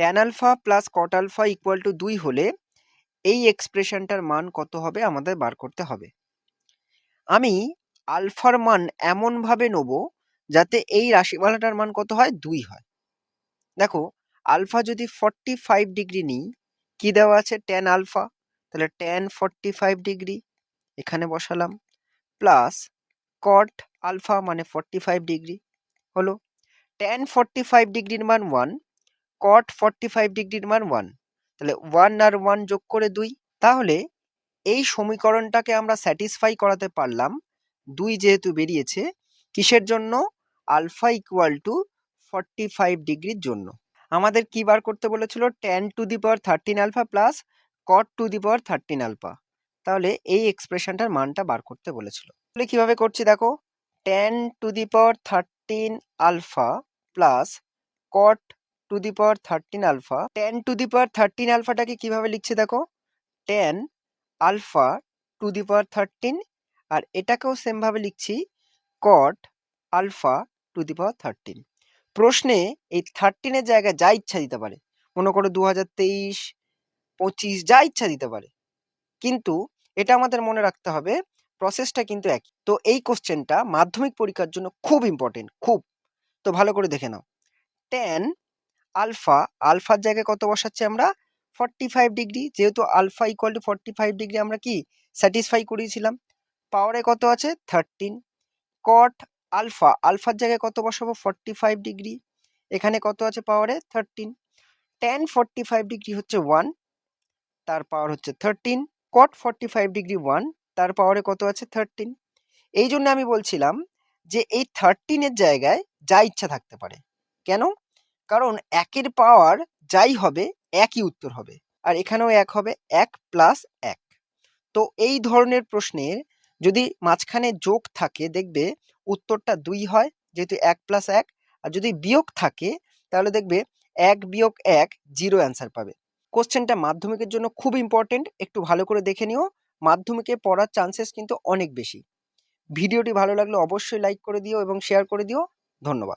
Tan alpha plus cot alpha equal to দুই হলে এই এক্সপ্রেশনটার মান কত হবে আমাদের বার করতে হবে। আমি আলফার মান এমনভাবে নেব যাতে এই রাশিমালাটার মান কত হয়? দুই হয়। দেখো, আলফা যদি ফর্টি ফাইভ ডিগ্রি নিই, কি দেওয়া আছে? ট্যান আলফা তাহলে ট্যান ফর্টি ফাইভ ডিগ্রি এখানে বসালাম। প্লাস কট আলফা মানে ফর্টি ফাইভ ডিগ্রি হলো। ট্যান ফর্টি ফাইভ ডিগ্রির মান ওয়ান কট ফর্টি ফাইভ ডিগ্রির মান ওয়ান তাহলে ওয়ান আর ওয়ান যোগ করে দুই, তাহলে এই সমীকরণটাকে আমরা স্যাটিসফাই করাতে পারলাম দুই যেহেতু বেরিয়েছে, কিসের জন্য? Alpha equal to forty five ডিগ্রির জন্য। আমাদের কি বার করতে বলেছিল? Tan to the power thirteen alpha plus cot to the power thirteen alpha তাহলে এই এক্সপ্রেশনটার মানটা বার করতে বলেছিল। তাহলে কীভাবে করছি দেখো? Tan to the power thirteen alpha plus cot to the power thirteen alpha tan to the power thirteen আলফাটাকে কীভাবে লিখছি দেখো? Tan alpha to the power thirteen আর এটাকেও সেমভাবে লিখছি cot alpha to the power thirteen প্রশ্নে এই থার্টিনের জায়গায় যা ইচ্ছা দিতে পারে, মনে করো দু হাজার তেইশ, পঁচিশ, যা ইচ্ছা দিতে পারে। কিন্তু এটা আমাদের মনে রাখতে হবে প্রসেসটা কিন্তু একই। তো এই কোশ্চেনটা মাধ্যমিক পরীক্ষার জন্য খুব ইম্পর্টেন্ট খুব। তো ভালো করে দেখে নাও। টেন আলফা, আলফার জায়গায় কত বসাচ্ছি আমরা? ফর্টি ফাইভ ডিগ্রি যেহেতু alpha equal to forty five degree আমরা কি? স্যাটিসফাই করিয়েছিলাম। পাওয়ারে কত আছে? থার্টিন কট আলফা, আলফার জায়গায় কত বসাবো? ফর্টি ফাইভ ডিগ্রি এখানে কত আছে পাওয়ারে thirteen tan forty five degree হচ্ছে ওয়ান তার পাওয়ার হচ্ছে thirteen cot forty five degree one তার পাওয়ারে কত আছে? থার্টিন এই জন্য আমি বলছিলাম যে এই থার্টিনের জায়গায় যা ইচ্ছা থাকতে পারে। কেন? কারণ একের পাওয়ার যাই হবে, একই উত্তর হবে। আর এখানেও এক হবে, এক প্লাস এক। তো এই ধরনের প্রশ্নের যদি মাঝখানে যোগ থাকে, দেখবে উত্তরটা দুই হয়, যেহেতু এক প্লাস এক। আর যদি বিয়োগ থাকে, তাহলে দেখবে এক বিয়োগ এক জিরো অ্যান্সার পাবে। কোশ্চেনটা মাধ্যমিকের জন্য খুব ইম্পর্টেন্ট একটু ভালো করে দেখে নিও। মাধ্যমিকে পড়ার চান্সেস কিন্তু অনেক বেশি। ভিডিওটি ভালো লাগলে অবশ্যই লাইক করে দিও এবং শেয়ার করে দিও। ধন্যবাদ।